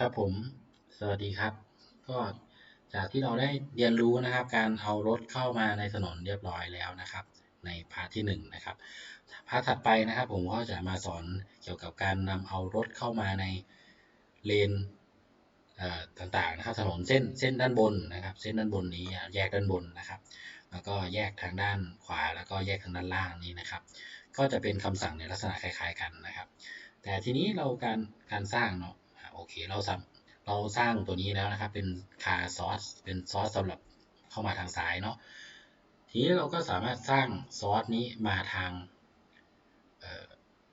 ครับผม สวัสดีครับ ก็จากที่เราได้เรียนรู้นะครับ การเอารถเข้ามาในถนนเรียบร้อยแล้วนะครับ ในพาร์ทที่1นนะครับพาร์ทถัดไปนะครับ ผมก็จะมาสอนเกี่ยวกับการนำเอารถเข้ามาในเลนต่างๆนะครับถนนเส้นเส้นด้านบนนะครับ เส้นด้านบนนี้แยกด้านบนนะครับ แล้วก็แยกทางด้านขวา แล้วก็แยกทางด้านล่างนี้นะครับ ก็จะเป็นคำสั่งในลักษณะคล้าย ๆ กันนะครับ แต่ทีนี้เราการการสร้างเนาะ โอเคเราสเราสร้างตัวนี้แล้วนะครับ เป็นคาซอสเป็นซอสสำหรับเข้ามาทางซ้ายเนาะทีนี้เราก็สามารถสร้างซอสนี้มาทาง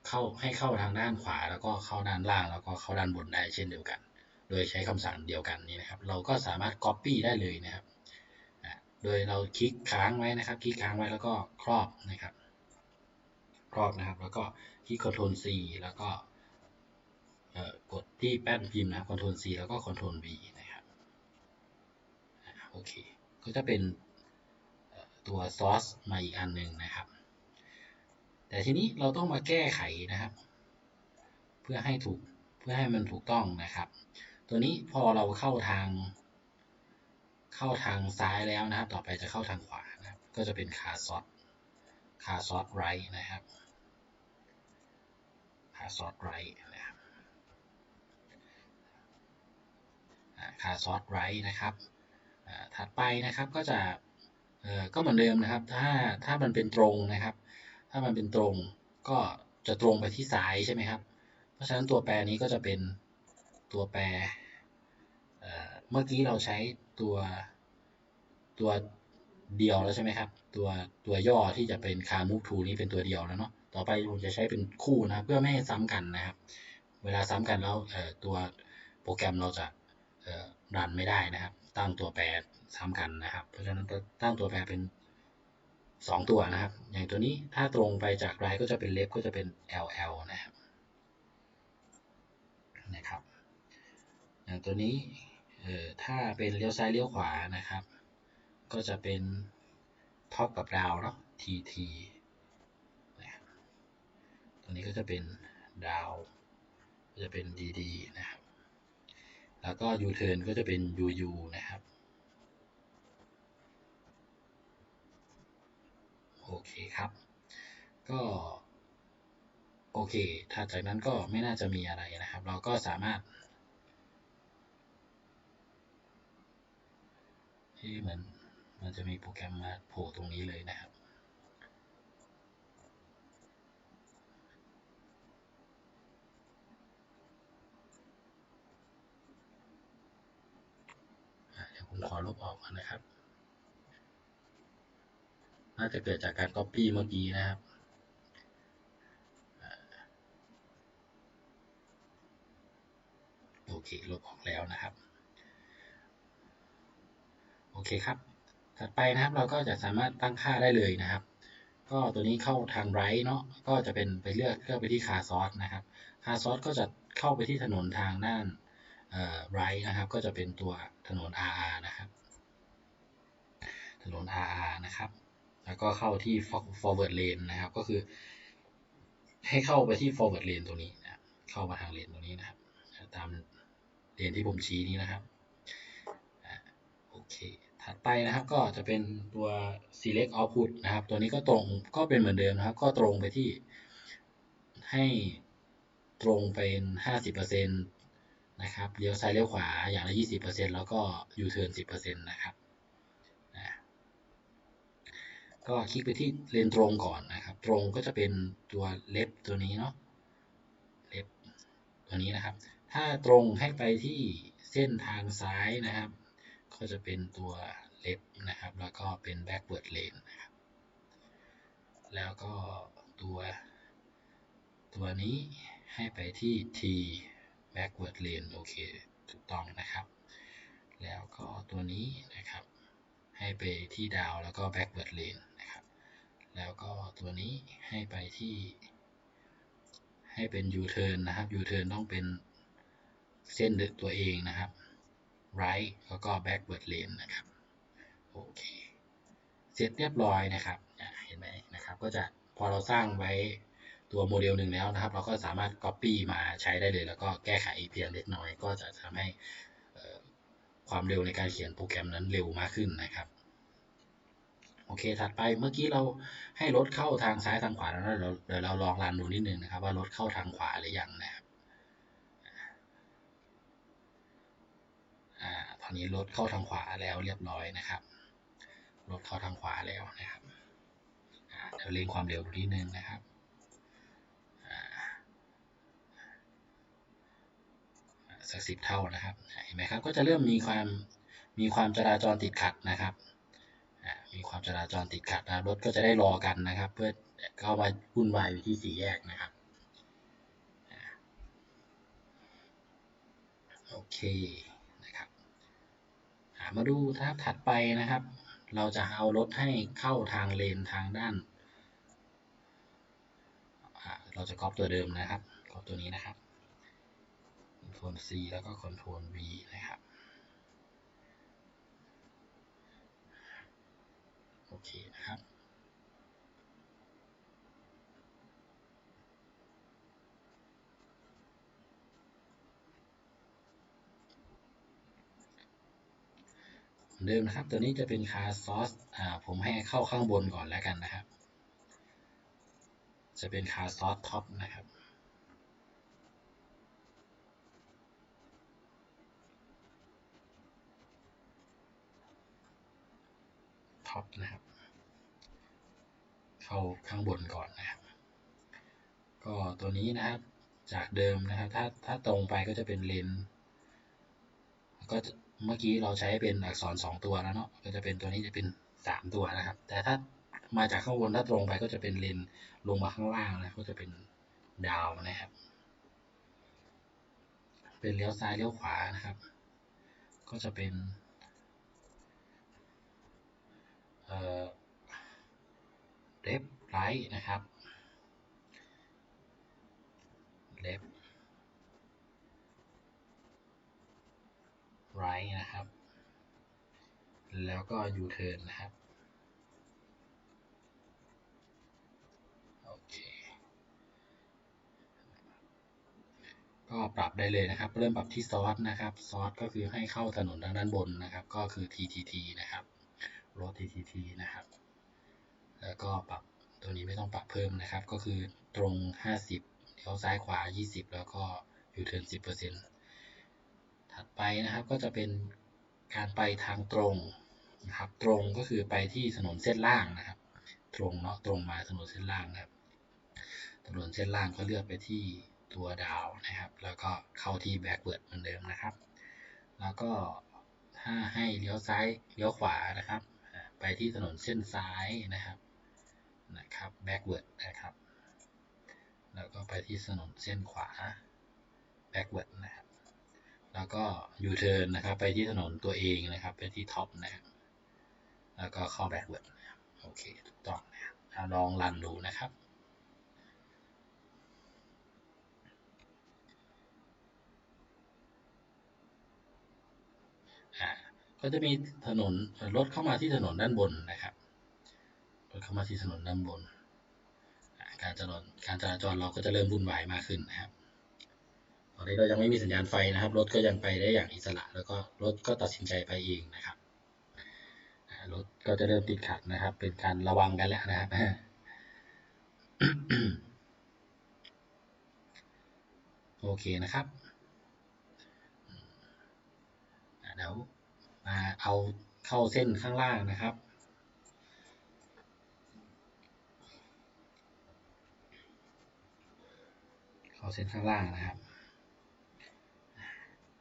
เข้าให้เข้าทางด้านขวา แล้วก็เข้าด้านล่าง แล้วก็เข้าด้านบนได้เช่นเดียวกัน โดยใช้คำสั่งเดียวกันนี้นะครับ เราก็สามารถ Copy ได้เลยนะครับโดยเราคลิกค้างไว้นะครับ คลิกค้างไว้แล้วก็ครอบนะครับ ครอบนะครับ แล้วก็คลิก Ctrl C แล้วก็ กดที่แป้นพิมพ์นะ Ctrl C แล้วก็ Ctrl V นะครับโอเค ก็จะเป็นตัวซอสมาอีกอันหนึ่งนะครับ แต่ทีนี้เราต้องมาแก้ไขนะครับ เพื่อให้ถูกเพื่อให้มันถูกต้องนะครับ ตัวนี้พอเราเข้าทาง เข้าทางซ้ายแล้วนะครับ ต่อไปจะเข้าทางขวานะครับ ก็จะเป็นคาซอสคาซอสไรนะครับคาซอสไรนะ ครับคาซอสไรท์นะครับถัดไปนะครับก็จะก็เหมือนเดิมนะครับถ้าถ้ามันเป็นตรงนะครับ ถ้ามันเป็นตรงก็จะตรงไปที่ซ้ายใช่ไหมครับ เพราะฉะนั้นตัวแปรนี้ก็จะเป็นตัวแปรเมื่อกี้เราใช้ตัวตัวเดียวแล้วใช่ไหมครับ ตัวตัวย่อที่จะเป็นคามูฟทูนี้เป็นตัวเดียวแล้วเนาะต่อไปผมจะใช้เป็นคู่นะเพื่อไม่ให้ซ้ำกันนะครับ เวลาซ้ำกันแล้วตัวโปรแกรมเราจะ รันไม่ได้นะครับ ตั้งตัวแปรซ้ำกันนะครับ เพราะฉะนั้นตั้งตัวแปรเป็น 2 ตัวนะครับ อย่างตัวนี้ถ้าตรงไปจากไรก็จะเป็นเล็บก็จะเป็น ll นะครับนะครับ อย่างตัวนี้ถ้าเป็นเลี้ยวซ้ายเลี้ยวขวานะครับ ก็จะเป็นท็อปกับดาวเนาะ tt ตัวนี้ก็จะเป็นดาว จะเป็น dd นะครับ แล้วก็ U turn ก็จะเป็น UU นะครับ โอเคครับ ก็ โอเค ถ้าจากนั้นก็ไม่น่าจะมีอะไรนะครับ เราก็สามารถที่เหมือนมันจะมีโปรแกรมมาโผล่ตรงนี้เลยนะครับ ผมขอลบออกนะครับ น่าจะเกิดจากการ Copy เมื่อกี้นะครับโอเคลบออกแล้วนะครับ โอเคครับ ถัดไปนะครับเราก็จะสามารถตั้งค่าได้เลยนะครับ ก็ตัวนี้เข้าทางไรเนาะก็จะเป็นไปเลือกเลือกไปที่คาซอสนะครับคาซอสก็จะเข้าไปที่ถนนทางด้าน ไรนะครับ ก็จะเป็นตัวถนน RR นะครับ ถนน RR นะครับ แล้วก็เข้าที่ forward lane นะครับ ก็คือ ให้เข้าไปที่ forward lane ตัวนี้นะเข้ามาทางเลนตัวนี้นะครับ ตามเลนที่ผมชี้นี้นะครับโอเค ถัดไปนะครับก็จะเป็นตัว select output นะครับ ตัวนี้ก็ตรงก็เป็นเหมือนเดิมนะครับ ก็ตรงไปที่ให้ตรงเป็น 50% นะครับเลี้ยวซ้ายเลี้ยวขวาอย่างละ20%แล้วก็ยูเทิร์น10%นะครับนะก็คลิกไปที่เลนตรงก่อนนะครับ ตรงก็จะเป็นตัวเล็บตัวนี้เนาะเล็บตัวนี้นะครับ ถ้าตรงให้ไปที่เส้นทางซ้ายนะครับ ก็จะเป็นตัวเล็บนะครับ แล้วก็เป็น backward lane นะครับ แล้วก็ตัวตัวนี้ให้ไปที่ T backward lane โอเค ถูกต้องนะครับ แล้วก็ตัวนี้นะครับ ให้ไปที่ดาวแล้วก็ backward lane นะครับ แล้วก็ตัวนี้ให้ไปที่ ให้เป็น U turn นะครับ U turn ต้องเป็นเส้นตัวเองนะครับ right แล้วก็ backward lane นะครับ โอเค เสร็จเรียบร้อยนะครับ เห็นไหมนะครับ ก็จะพอเราสร้างไว้ ตัวโมเดลหนึ่งแล้วนะครับ เราก็สามารถ Copy มาใช้ได้เลย แล้วก็แก้ไขเพียงเล็กน้อย ก็จะทำให้ความเร็วในการเขียนโปรแกรมนั้นเร็วมากขึ้นนะครับโอเค ถัดไปเมื่อกี้เราให้รถเข้าทางซ้ายทางขวาแล้วเราเดี๋ยวเราลองรันดูนิดนึงนะครับ ว่ารถเข้าทางขวาหรือยังนะครับอตอนนี้รถเข้าทางขวาแล้วเรียบร้อยนะครับรถเข้าทางขวาแล้วนะครับเดี๋ยวเร่งความเร็วดูนิดนึงนะครับ สักสิบเท่านะครับเห็นไหมครับก็จะเริ่มมีความมีความจราจรติดขัดนะครับมีความจราจรติดขัดนะรถก็จะได้รอกันนะครับ เพื่อเข้ามาวุ่นวายอยู่ที่สี่แยกนะครับโอเคนะครับมาดูทับถัดไปนะครับ เราจะเอารถให้เข้าทางเลนทางด้านเราจะก๊อปตัวเดิมนะครับก๊อปตัวนี้นะครับ Ctrl C แล้วก็ Ctrl V นะครับ โอเคนะครับ เดิมนะครับ ตัวนี้จะเป็นคาซอสอ่าผมให้เข้าข้างบนก่อนแล้วกันนะครับ จะเป็นคาซอสท็อปนะครับ ท็อปนะครับ เข้าข้างบนก่อนนะครับ ก็ตัวนี้นะครับจากเดิมนะครับ ถ้าถ้าตรงไปก็จะเป็นเลนก็เมื่อกี้เราใช้เป็นอักษร 2 ตัวแล้วเนาะก็จะเป็นตัวนี้จะเป็น 3 ตัวนะครับ แต่ถ้ามาจากข้างบนถ้าตรงไปก็จะเป็นเลนลงมาข้างล่างนะก็จะเป็นดาวนะครับ เป็นเลี้ยวซ้ายเลี้ยวขวานะครับ ก็จะเป็น เล็บไรท์นะครับเล็บไรท์นะครับ แล้วก็ยูเทิร์นนะครับโอเคก็ปรับได้เลยนะครับ เริ่มปรับที่ซอสนะครับซอสก็คือให้เข้าถนนทางด้านบนนะครับ ก็คือ TTT นะครับ รถ TTT นะครับ แล้วก็ปรับตัวนี้ไม่ต้องปรับเพิ่มนะครับ ก็คือตรง 50เลี้ยวซ้ายขวา 20 แล้วก็อยู่เทิร์น10%ถัดไปนะครับก็จะเป็นการไปทางตรงนะครับ ตรงก็คือไปที่ถนนเส้นล่างนะครับ ตรงเนาะตรงมาถนนเส้นล่างนะครับ ถนนเส้นล่างก็เลือกไปที่ตัวดาวนะครับ แล้วก็เข้าที่แบ็กเวิร์ดเหมือนเดิมนะครับ แล้วก็ถ้าให้เลี้ยวซ้ายเลี้ยวขวานะครับ ไปที่ถนนเส้นซ้ายนะครับนะครับ backward นะครับ แล้วก็ไปที่ถนนเส้นขวา backward นะครับ แล้วก็ u turn นะครับ ไปที่ถนนตัวเองนะครับ ไปที่ top นะครับ แล้วก็เข้า backward นะครับ โอเค ถูกต้องนะครับลองรันดูนะครับ อ่า ก็จะมีถนนรถเข้ามาที่ถนนด้านบนนะครับรถเข้ามาที่ถนนด้านบน การจราจรการจราจรเราก็จะเริ่มวุ่นวายมากขึ้นนะครับ ตอนนี้เรายังไม่มีสัญญาณไฟนะครับ รถก็ยังไปได้อย่างอิสระ แล้วก็รถก็ตัดสินใจไปเองนะครับ รถก็จะเริ่มติดขัดนะครับ เป็นการระวังกันแล้วนะครับโอเคนะครับเดี๋ยว มาเอาเข้าเส้นข้างล่างนะครับ เข้าเส้นข้างล่างนะครับ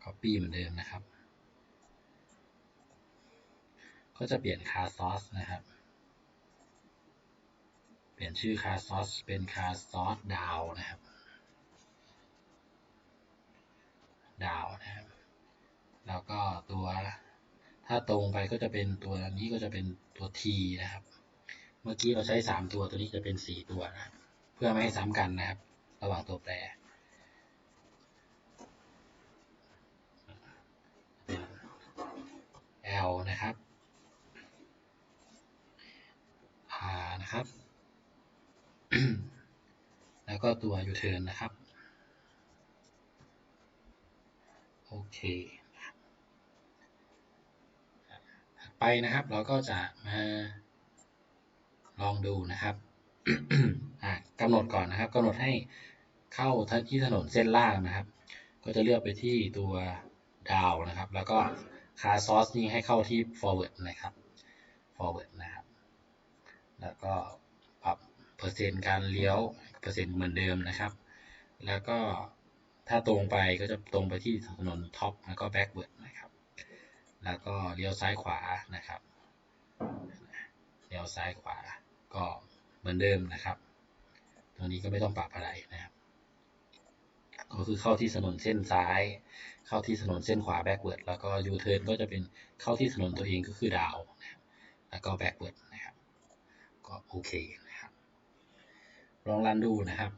copy เหมือนเดิมนะครับ ก็จะเปลี่ยนคาซอสนะครับ เปลี่ยนชื่อคาซอสเป็นคาซอสดาวนะครับดาวนะครับ แล้วก็ตัว ถ้าตรงไปก็จะเป็นตัวนี้ก็จะเป็นตัว t นะครับ เมื่อกี้เราใช้ 3 ตัวตัวนี้จะเป็น 4 ตัวนะเพื่อไม่ให้ซ้ำกันนะครับ ระหว่างตัวแปร L นะครับ R นะครับแล้วแล้วก็ตัว U-turn นะครับ โอเคถัด ไปนะครับ เราก็จะมาลองดูนะครับกำหนดก่อนนะครับกำหนดให้เข้าที่ถนนเส้นล่างนะครับ ก็จะเลือกไปที่ตัวดาวนะครับ แล้วก็คาซอสนี่ให้เข้าที่ forward นะครับ forward นะครับ แล้วก็ปรับเปอร์เซ็นต์การเลี้ยวเปอร์เซ็นต์เหมือนเดิมนะครับ แล้วก็ถ้าตรงไปก็จะตรงไปที่ถนนท็อปแล้วก็ backward นะครับ แล้วก็เลี้ยวซ้ายขวานะครับเลี้ยวซ้ายขวาก็เหมือนเดิมนะครับ ตัวนี้ก็ไม่ต้องปรับอะไรนะครับก็คือเข้าที่ถนนเส้นซ้าย เข้าที่ถนนเส้นขวา backward แล้วก็ยูเทิร์นก็จะเป็นเข้าที่ถนนตัวเองก็คือดาวนะครับแล้วก็ backward นะครับ ก็โอเคนะครับ ลองรันดูนะครับ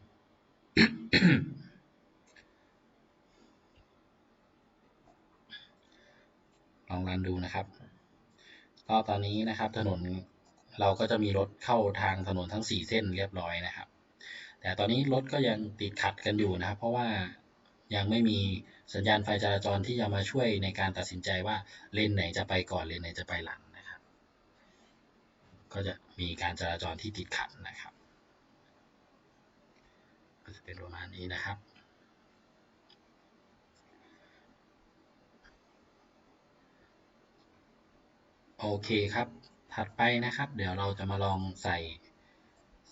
ลองรันดูนะครับ ก็ตอนนี้นะครับถนนเราก็จะมีรถเข้าทางถนนทั้ง 4 เส้นเรียบร้อยนะครับ แต่ตอนนี้รถก็ยังติดขัดกันอยู่นะครับ เพราะว่ายังไม่มีสัญญาณไฟจราจรที่จะมาช่วยในการตัดสินใจว่าเลนไหนจะไปก่อนเลนไหนจะไปหลังนะครับ ก็จะมีการจราจรที่ติดขัดนะครับ ก็จะเป็นประมาณนี้นะครับ โอเคครับ ถัดไปนะครับ เดี๋ยวเราจะมาลองใส่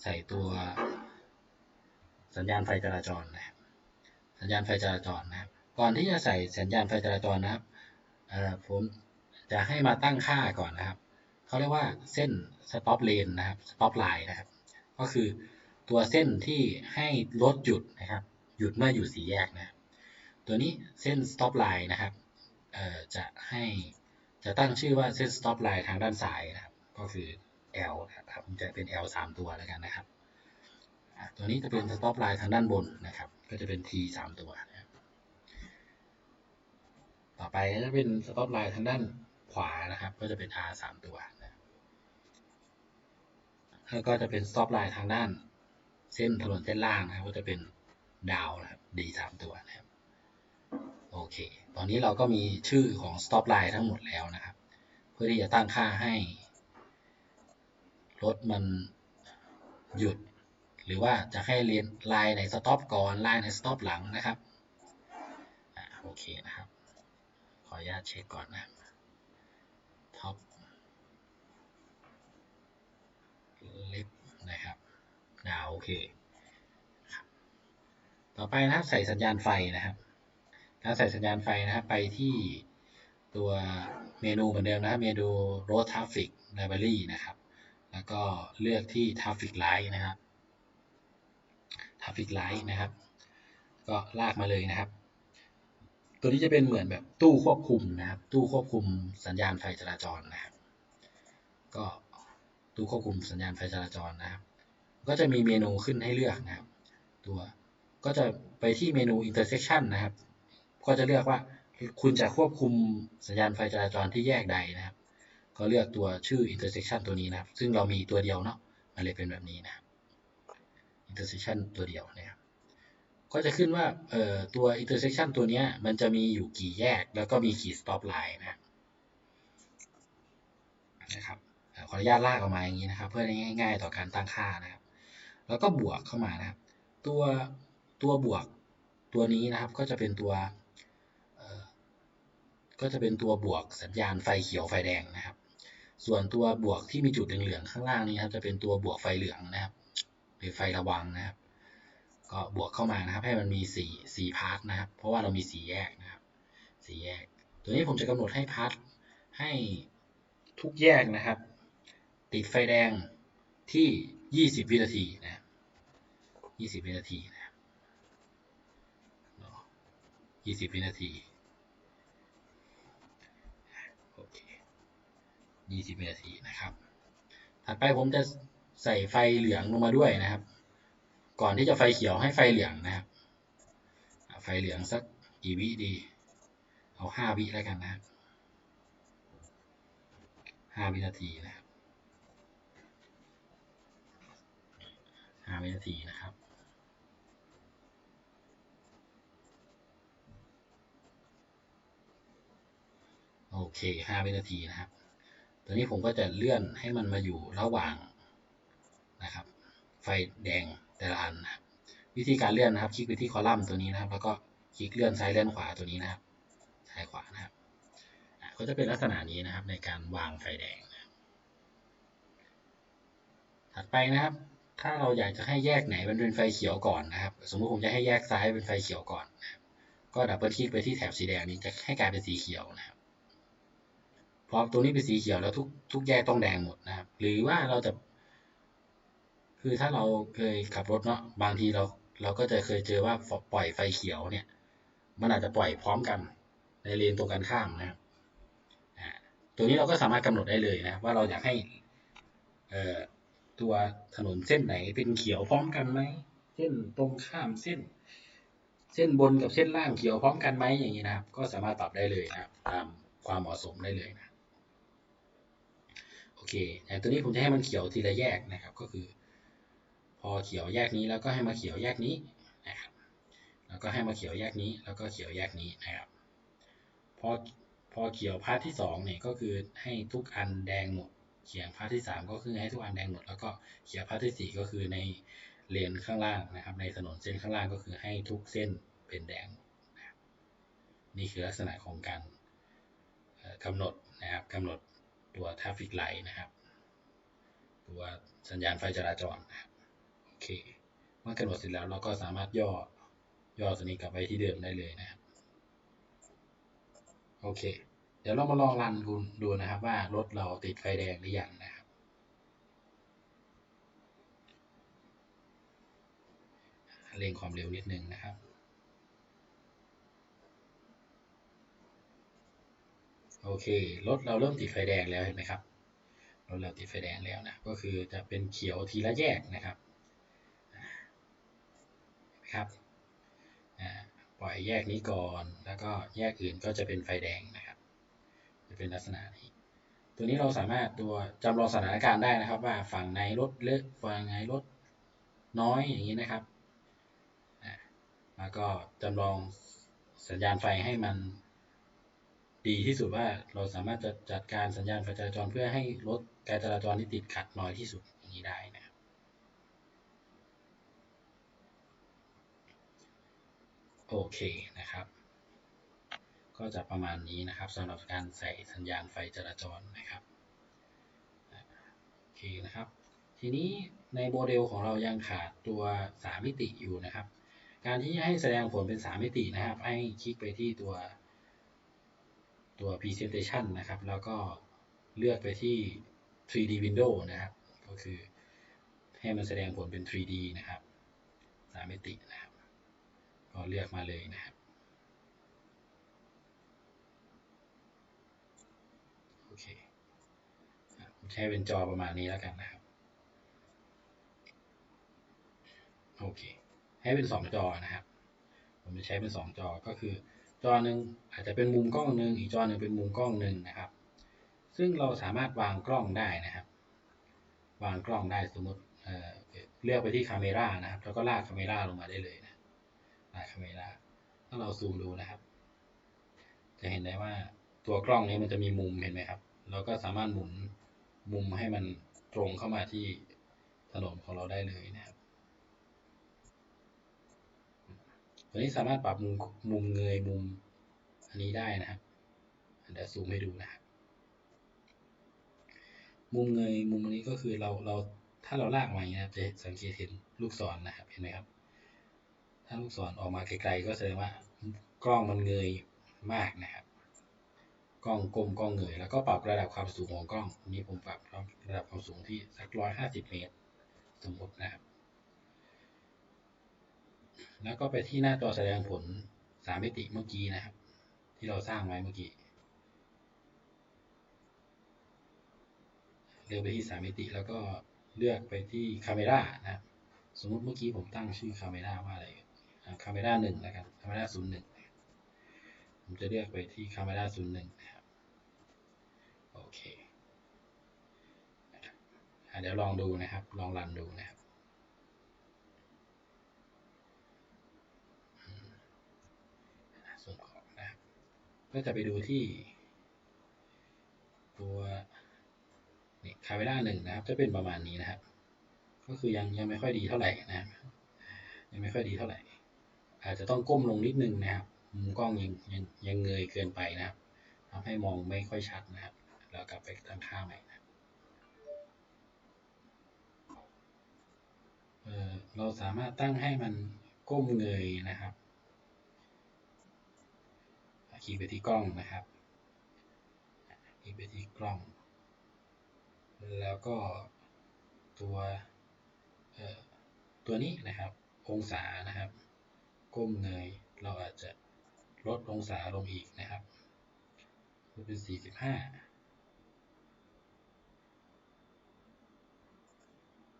ใส่ตัว สัญญาณไฟจราจรนะครับ สัญญาณไฟจราจรนะครับ ก่อนที่จะใส่สัญญาณไฟจราจรนะครับผมจะให้มาตั้งค่าก่อนนะครับ เขาเรียกว่าเส้น stop lane นะครับ stop line นะครับ ก็คือตัวเส้นที่ให้รถหยุดนะครับ หยุดเมื่ออยู่สี่แยกนะ ตัวนี้เส้น stop line นะครับจะให้ จะตั้งชื่อว่าเส้น stop line ทางด้านซ้ายนะครับ ก็คือ L นะครับจะเป็น L 3 ตัวแล้วกันนะครับ ตัวนี้จะเป็น stop line ทางด้านบนนะครับ ก็จะเป็น T 3 ตัวนะครับต่อไปจะเป็น stop line ทางด้านขวานะครับ ก็จะเป็น R 3 ตัวนะแล้วก็จะเป็น stop line ทางด้านเส้นถนนเส้นล่างนะครับ ก็จะเป็นดาวนะครับ D 3 ตัวนะครับ โอเค ตอนนี้เราก็มีชื่อของ stop line ทั้งหมดแล้วนะครับ เพื่อที่จะตั้งค่าให้รถมันหยุด หรือว่าจะให้เรียนไลน์ไหนสต็อปก่อนไลน์ไหนสต็อปหลังนะครับอ่าโอเคนะครับ ขออนุญาตเช็คก่อนนะท็อปเล็บนะครับดาวโอเค ต่อไปนะครับใส่สัญญาณไฟนะครับ การใส่สัญญาณไฟนะครับไปที่ตัวเมนูเหมือนเดิมนะครับเมนู road traffic library นะครับ แล้วก็เลือกที่ traffic light นะครับ traffic light นะครับ ก็ลากมาเลยนะครับ ตัวนี้จะเป็นเหมือนแบบตู้ควบคุมนะครับ ตู้ควบคุมสัญญาณไฟจราจรนะครับ ก็ตู้ควบคุมสัญญาณไฟจราจรนะครับ ก็จะมีเมนูขึ้นให้เลือกนะครับ ตัวก็จะไปที่เมนู intersection นะครับ ก็จะเลือกว่าคุณจะควบคุมสัญญาณไฟจราจรที่แยกใดนะครับ ก็เลือกตัวชื่อ intersection ตัวนี้นะครับ ซึ่งเรามีตัวเดียวเนาะมันเลยเป็นแบบนี้นะ intersection ตัวเดียวนะครับก็จะขึ้นว่าเอ่อตัว intersection ตัวนี้มันจะมีอยู่กี่แยก แล้วก็มีกี่ stop line นะนะครับขออนุญาตลากออกมาอย่างนี้นะครับ เพื่อให้ง่าย ๆ ต่อการตั้งค่านะครับ แล้วก็บวกเข้ามานะครับ ตัวตัวบวกตัวนี้นะครับ ก็จะเป็นตัว ก็จะเป็นตัวบวกสัญญาณไฟเขียวไฟแดงนะครับ ส่วนตัวบวกที่มีจุดเหลืองๆข้างล่างนี้ครับจะเป็นตัวบวกไฟเหลืองนะครับหรือไฟระวังนะครับ ก็บวกเข้ามานะครับ ให้มันมีสี่สี่พาร์ทนะครับ เพราะว่าเรามีสี่แยกนะครับสี่แยก ตัวนี้ผมจะกำหนดให้พาร์ทให้ทุกแยกนะครับ ติดไฟแดงที่ยี่สิบวินาทีนะยี่สิบวินาทีนะยี่สิบวินาที 20นาทีนะครับ ถัดไปผมจะใส่ไฟเหลืองลงมาด้วยนะครับ ก่อนที่จะไฟเขียวให้ไฟเหลืองนะครับ ไฟเหลืองสักกี่วิดี เอา5วิแล้วกันนะครับ5วินาทีนะครับ5วินาทีนะครับโอเค5วินาทีนะครับ ตอนนี้ผมก็จะเลื่อนให้มันมาอยู่ระหว่างนะครับ ไฟแดงแต่ละอันนะครับวิธีการเลื่อนนะครับ คลิกไปที่คอลัมน์ตัวนี้นะครับ แล้วก็คลิกเลื่อนซ้ายเลื่อนขวาตัวนี้นะครับซ้ายขวานะครับก็จะเป็นลักษณะนี้นะครับในการวางไฟแดงนะถัดไปนะครับ ถ้าเราอยากจะให้แยกไหนมันเป็นไฟเขียวก่อนนะครับ สมมติผมจะให้แยกซ้ายเป็นไฟเขียวก่อนนะครับก็ดับเบิลคลิกไปที่แถบสีแดงนี้จะให้กลายเป็นสีเขียวนะครับ พอตัวนี้เป็นสีเขียวแล้วทุกทุกแยกต้องแดงหมดนะครับ หรือว่าเราจะ คือถ้าเราเคยขับรถเนาะบางทีเราเราก็จะเคยเจอว่าปล่อยไฟเขียวเนี่ย มันอาจจะปล่อยพร้อมกันในเลนตรงกันข้ามนะครับตัวนี้เราก็สามารถกำหนดได้เลยนะว่าเราอยากให้ตัวถนนเส้นไหนเป็นเขียวพร้อมกันไหมเส้นตรงข้ามเส้น เส้นบนกับเส้นล่างเขียวพร้อมกันไหมอย่างนี้นะครับ ก็สามารถปรับได้เลยนะครับตามความเหมาะสมได้เลยนะ อเคแต่ตัวนี้ผมจะให้มันเขียวทีละแยกนะครับ ก็คือ พอเขียวแยกนี้แล้วก็ให้มาเขียวแยกนี้นะครับ แล้วก็ให้มาเขียวแยกนี้ แล้วก็เขียวแยกนี้นะครับ พอพอเขียวพาร์ทที่สองเนี่ยก็คือให้ทุกอันแดงหมด เขียวพาร์ทที่สามก็คือให้ทุกอันแดงหมด แล้วก็เขียวพาร์ทที่สี่ก็คือในเลนข้างล่างนะครับ ในถนนเส้นข้างล่างก็คือให้ทุกเส้นเป็นแดงนี่คือลักษณะของการกำหนดนะครับกำหนด ตัวทราฟิกไลท์นะครับ ตัวสัญญาณไฟจราจรนะครับโอเคเมื่อกำหนดเสร็จแล้วเราก็สามารถย่อย่อตัวนี้กลับไปที่เดิมได้เลยนะครับโอเค เดี๋ยวเรามาลองรันดูดูนะครับว่ารถเราติดไฟแดงหรือยังนะครับเร่งความเร็วนิดนึงนะครับ โอเครถเราเริ่มติดไฟแดงแล้วเห็นไหมครับรถเราติดไฟแดงแล้วนะก็คือจะเป็นเขียวทีละแยกนะครับครับปล่อยแยกนี้ก่อนแล้วก็แยกอื่นก็จะเป็นไฟแดงนะครับ จะเป็นลักษณะนี้ ตัวนี้เราสามารถตัวจำลองสถานการณ์ได้นะครับ ว่าฝั่งในรถเล็กฝั่งในรถน้อยอย่างนี้นะครับแล้วก็จำลองสัญญาณไฟให้มัน ดีที่สุดว่าเราสามารถจะจัดการสัญญาณไฟจราจรเพื่อให้รถการจราจรที่ติดขัดน้อยที่สุดอย่างนี้ได้นะครับโอเคนะครับ ก็จะประมาณนี้นะครับสำหรับการใส่สัญญาณไฟจราจรนะครับโอเคนะครับ ทีนี้ในโมเดลของเรายังขาดตัว3มิติอยู่นะครับ การที่ให้แสดงผลเป็น3มิตินะครับ ให้คลิกไปที่ตัว ตัว presentation นะครับ แล้วก็เลือกไปที่ 3D window นะครับ ก็คือให้มันแสดงผลเป็น 3D นะครับ3มิตินะครับ ก็เลือกมาเลยนะครับ โอเคใช้เป็นจอประมาณนี้แล้วกันนะครับ โอเค ให้เป็นสองจอนะครับ ผมจะใช้เป็นสองจอก็คือ จอหนึ่งอาจจะเป็นมุมกล้องหนึ่งอีกจอหนึ่งเป็นมุมกล้องหนึ่งนะครับ ซึ่งเราสามารถวางกล้องได้นะครับ วางกล้องได้สมมติเลือกไปที่คาเมรานะครับแล้วก็ลากคาเมราลงมาได้เลยนะลายคาเมราถ้าเราซูมดูนะครับ จะเห็นได้ว่าตัวกล้องนี้มันจะมีมุมเห็นไหมครับ เราก็สามารถหมุนมุมให้มันตรงเข้ามาที่ถนนของเราได้เลยนะครับ ตัวนี้สามารถปรับมุมมุมเงยมุมอันนี้ได้นะครับเดี๋ยวซูมให้ดูนะครับมุมเงยมุมอันนี้ก็คือเราเราถ้าเราลากมาอย่างนี้จะสังเกตเห็นลูกศรนนะครับเห็นไหมครับ ถ้าลูกศรออกมาไกลๆก็แสดงว่ากล้องมันเงยมากนะครับ กล้องกลมกล้องเงยแล้วก็ปรับระดับความสูงของกล้องนี้ผมปรับระดับความสูงที่สักร้อยห้าสิบเมตร สมมตินะครับ แล้วก็ไปที่หน้าจอแสดงผลสามมิติเมื่อกี้นะครับ ที่เราสร้างไว้เมื่อกี้เลือกไปที่สามมิติแล้วก็เลือกไปที่คาเมรานะครับสมมติเมื่อกี้ผมตั้งชื่อคาเมราว่าอะไรคาเมราหนึ่งนะครับคาเมราศูนย์หนึ่งผมจะเลือกไปที่คาเมราศูนย์หนึ่งนะครับโอเคเดี๋ยวลองดูนะครับ ลองรันดูนะครับส่งของนะครับ ก็จะไปดูที่ตัวนี่คาเวล่าหนึ่งนะครับ จะเป็นประมาณนี้นะครับ ก็คือยังยังไม่ค่อยดีเท่าไหร่นะครับยังไม่ค่อยดีเท่าไหร่ อาจจะต้องก้มลงนิดนึงนะครับ มุมกล้องยังยังยังเงยเกินไปนะครับทำให้มองไม่ค่อยชัดนะครับ แล้วกลับไปตั้งค่าใหม่นะเเราสามารถตั้งให้มันก้มเงยนะครับ คลิกไปที่กล้องนะครับคลิกไปที่กล้อง แล้วก็ตัวตัวนี้นะครับ องศานะครับ ก้มเงยเราอาจจะลดองศาลงอีกนะครับลดเป็น 45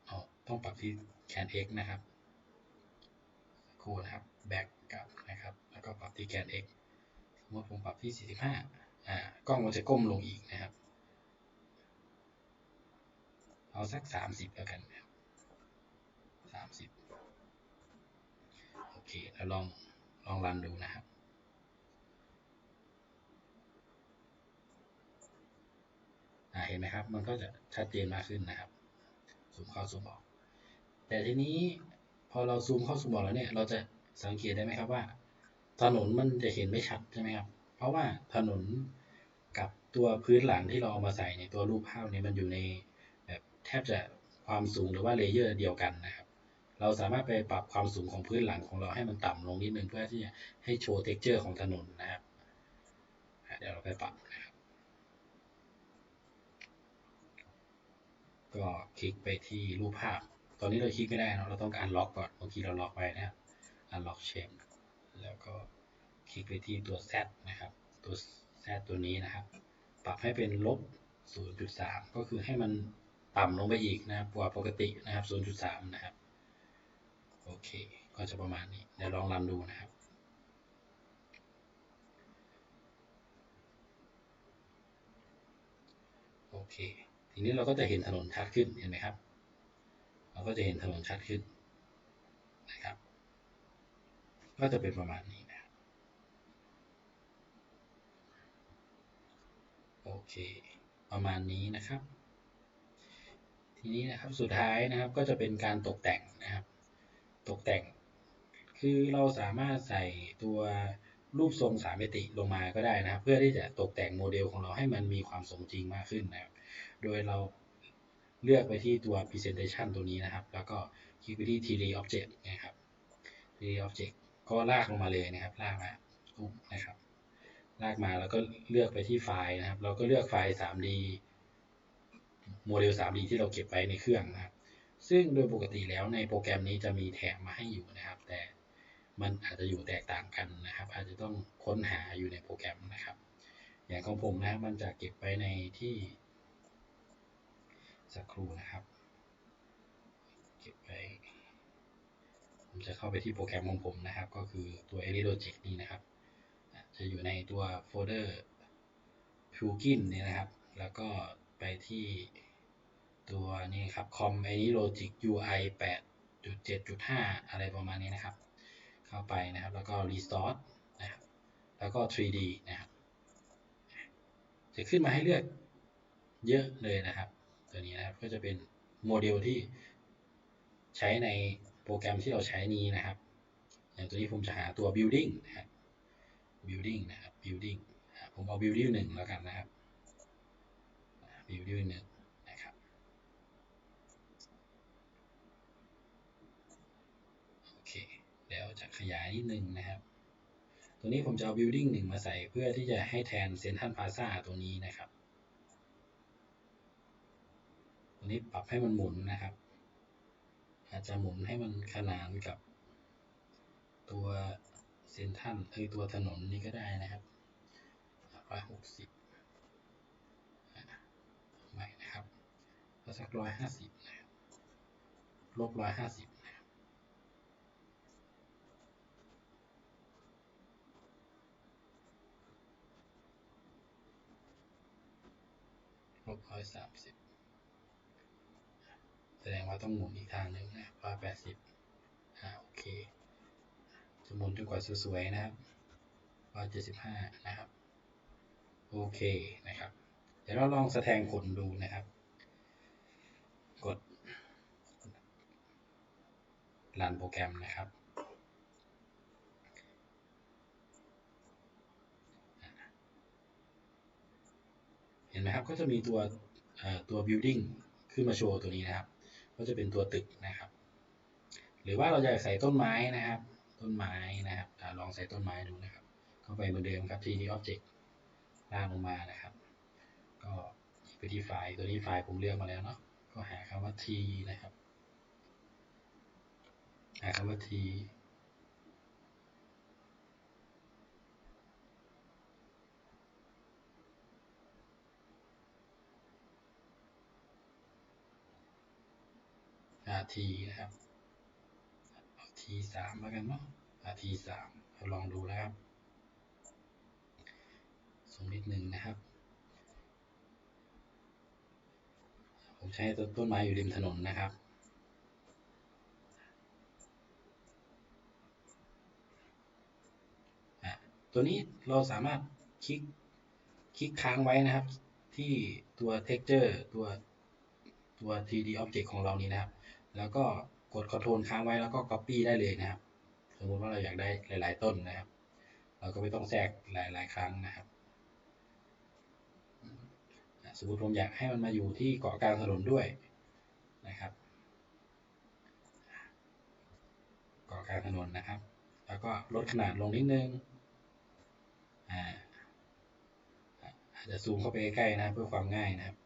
เอาต้องปรับที่แคน x นะครับครูนะครับ แบ็กกลับนะครับ แล้วก็ปรับที่แกน x มมติผมปรับที่ 45อ่ากล้องมันจะก้มลงอีกนะครับ เอาสัก 30แล้วกันครับ30 โอเคแล้วลองลองรันดูนะครับเห็นไหมครับ มันก็จะชัดเจนมากขึ้นนะครับ ซูมเข้าซูมออก แต่ทีนี้พอเราซูมเข้าซูมออกแล้วเนี่ย เราจะสังเกตได้ไหมครับว่า ถนนมันจะเห็นไม่ชัดใช่ไหมครับ เพราะว่าถนนกับตัวพื้นหลังที่เราเอามาใส่ในตัวรูปภาพเนี่ยมันอยู่ในแบบแทบจะความสูงหรือว่าเลเยอร์เดียวกันนะครับ เราสามารถไปปรับความสูงของพื้นหลังของเราให้มันต่ำลงนิดนึงเพื่อที่จะให้โชว์เท็กเจอร์ของถนนนะครับ เดี๋ยวเราไปปรับนะครับ ก็คลิกไปที่รูปภาพ ตอนนี้เราคลิกไม่ได้นะเราต้องการล็อกก่อนเมื่อกี้เราล็อกไว้นะครับ unlock chain แล้วก็คลิกไปที่ตัว Z นะครับ ตัว Z ตัวนี้นะครับ ปรับให้เป็นลบ 0.3 ก็คือให้มันต่ำลงไปอีกนะครับกว่าปกตินะครับ 0.3 นะครับ โอเค ก็จะประมาณนี้ เดี๋ยวลองรันดูนะครับโอเค ทีนี้เราก็จะเห็นถนนชัดขึ้น เห็นไหมครับ เราก็จะเห็นถนนชัดขึ้นนะครับ ก็จะเป็นประมาณนี้นะ โอเค ประมาณนี้นะครับ ทีนี้นะครับสุดท้ายนะครับก็จะเป็นการตกแต่งนะครับ ตกแต่ง คือเราสามารถใส่ตัวรูปทรงสามมิติลงมาก็ได้นะครับ เพื่อที่จะตกแต่งโมเดลของเราให้มันมีความสมจริงมากขึ้นนะครับ โดยเราเลือกไปที่ตัว presentation ตัวนี้นะครับ แล้วก็คลิกไปที่ 3D object นะครับ 3D object ก็ลากลงมาเลยนะครับ ลากมานะครับ ลากมาแล้วก็เลือกไปที่ไฟล์นะครับ เราก็เลือกไฟล์ 3D โมเดล 3D ที่เราเก็บไว้ในเครื่องนะครับ ซึ่งโดยปกติแล้วในโปรแกรมนี้จะมีแถมมาให้อยู่นะครับ แต่มันอาจจะอยู่แตกต่างกันนะครับ อาจจะต้องค้นหาอยู่ในโปรแกรมนะครับ อย่างของผมนะครับมันจะเก็บไว้ในที่สักครู่นะครับ เก็บไว้ ผมจะเข้าไปที่โปรแกรมของผมนะครับ ก็คือตัว e l i t Logic นี้นะครับ จะอยู่ในตัวโฟลเดอร์ plugin นี่นะครับ แล้วก็ไปที่ตัวนี้ครับ com e l i t Logic UI 8.7.5 อะไรประมาณนี้นะครับ เข้าไปนะครับ แล้วก็ restore นะครับ แล้วก็ 3D นะครับ จะขึ้นมาให้เลือกเยอะเลยนะครับ ตัวนี้นะครับ ก็จะเป็นโมเดลที่ใช้ใน โปรแกรมที่เราใช้นี้นะครับ อย่างตัวนี้ผมจะหาตัว building นะครับ building นะครับ building ผมเอา building หนึ่งแล้วกันนะครับ building หนึ่งนะครับโอเคเดี๋ยวจะขยายนิดนึงนะครับ ตัวนี้ผมจะเอา building หนึ่งมาใส่เพื่อที่จะให้แทนเซนทันพาซาตัวนี้นะครับอันนี้ปรับให้มันหมุนนะครับ อาจจะหมุนให้มันขนานกับ ตัวเซนทันเอ้ตัวถนนนี้ก็ได้นะครับร้อยหกสิบใหม่นะครับก็สักร้อยห้าสิบนะครับลบร้อยห้าสิบนะครับลบร้อยสามสิบ แสดงว่าต้องหมุนอีกทางหนึ่งนะร้อยแปดสิบอ่าโอเคจะหมุนจนกว่าสวยๆนะครับร้อยเจ็ดสิบห้านะครับ โอเคนะครับ เดี๋ยวเราลองแสดงผลดูนะครับ กดรันโปรแกรมนะครับเห็นไหมครับ ก็จะมีตัวตัว building ขึ้นมาโชว์ตัวนี้นะครับ ก็จะเป็นตัวตึกนะครับ หรือว่าเราจะใส่ต้นไม้นะครับ ต้นไม้นะครับอลองใส่ต้นไม้ดูนะครับ เข้าไปเหมือนเดิมครับ 3D Object ล่างลงมานะครับ ก็ไปที่ไฟล์ตัวนี้ไฟล์ผมเลือกมาแล้วเนาะก็หาคำว่า t นะครับหาคำว่า t ทีนะครับทีสามแล้วกันเนาะทีสามเราลองดูนะครับสมนิดหนึ่งนะครับ ผมใช้ต้นต้นไม้อยู่ริมถนนนะครับตัวนี้เราสามารถคลิกคลิกค้างไว้นะครับ ที่ตัว texture ตัวตัว 3D object ของเรานี้นะครับ แล้วก็กด Ctrl ค้างไว้แล้วก็ Copy ได้เลยนะครับ สมมติว่าเราอยากได้หลาย ๆ ต้นนะครับ เราก็ไม่ต้องแทรกหลาย ๆ ครั้งนะครับ สมมติผมอยากให้มันมาอยู่ที่เกาะกลางถนนด้วยนะครับ เกาะกลางถนนนะครับ แล้วก็ลดขนาดลงนิดนึงอาจจะซูมเข้าไปใกล้ๆนะเพื่อความง่ายนะครับ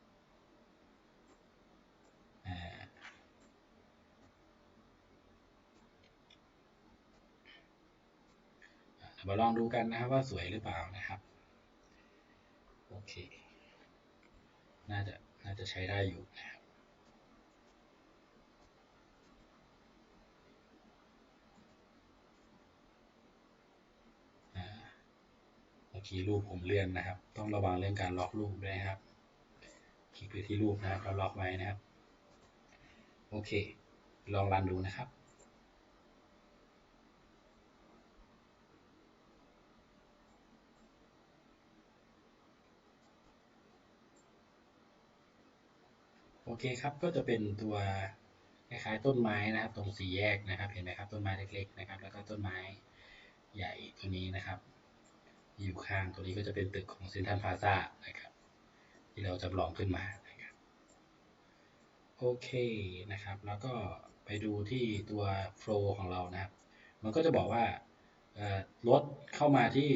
มาลองดูกันนะครับว่าสวยหรือเปล่านะครับ โอเค น่าจะน่าจะใช้ได้อยู่นะครับเมื่อกี้รูปผมเลื่อนนะครับ ต้องระวังเรื่องการล็อกรูปด้วยนะครับ คลิกไปที่รูปนะครับแล้วล็อกไว้นะครับ โอเค ลองรันดูนะครับ เคครับก็จะเป็นตัวคล้ายๆต้นไม้นะครับ ตรงสี่แยกนะครับ เห็นไหมครับต้นไม้เล็กๆนะครับ แล้วก็ต้นไม้ใหญ่ตัวนี้นะครับ อยู่ข้างตัวนี้ก็จะเป็นตึกของเซนทรัลพาซานะครับ ที่เราจำลองขึ้นมานะครับโอเคนะครับ แล้วก็ไปดูที่ตัวโฟล์ของเรานะครับ มันก็จะบอกว่ารถเข้ามาที่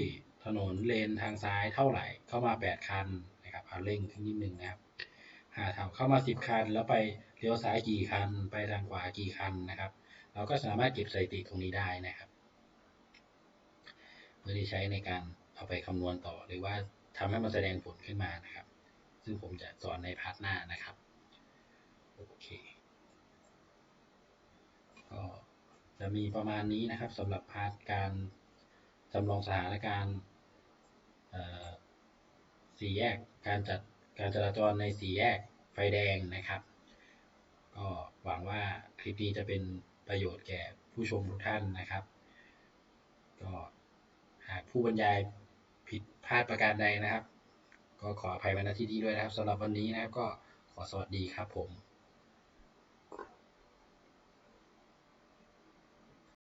ถนนเลนทางซ้ายเท่าไหร่เข้ามา 8 คันนะครับเอาเร่งขึ้นนิดนึงนะครับาทางเข้ามา 10 คัน แล้วไปเลี้ยวซ้ายกี่คัน ไปทางขวากี่คันนะครับ เราก็สามารถเก็บสถิติตรงนี้ได้นะครับ เพื่อที่ใช้ในการเอาไปคำนวณต่อหรือว่าทำให้มันแสดงผลขึ้นมานะครับ ซึ่งผมจะสอนในพาร์ทหน้านะครับโอเคก็จะมีประมาณนี้นะครับสำหรับพาร์ทการจำลองสถานการณ์สี่แยกการจัดการจราจรในสี่แยก แดงนะครับ ก็หวังว่าคลิปนี้จะเป็นประโยชน์แก่ผู้ชมทุกท่านนะครับ ก็หากผู้บรรยายผิดพลาดประการใดนะครับ ก็ขออภัยมาที่นี้ด้วยนะครับสำหรับวันนี้นะครับก็ขอสวัสดีครับผม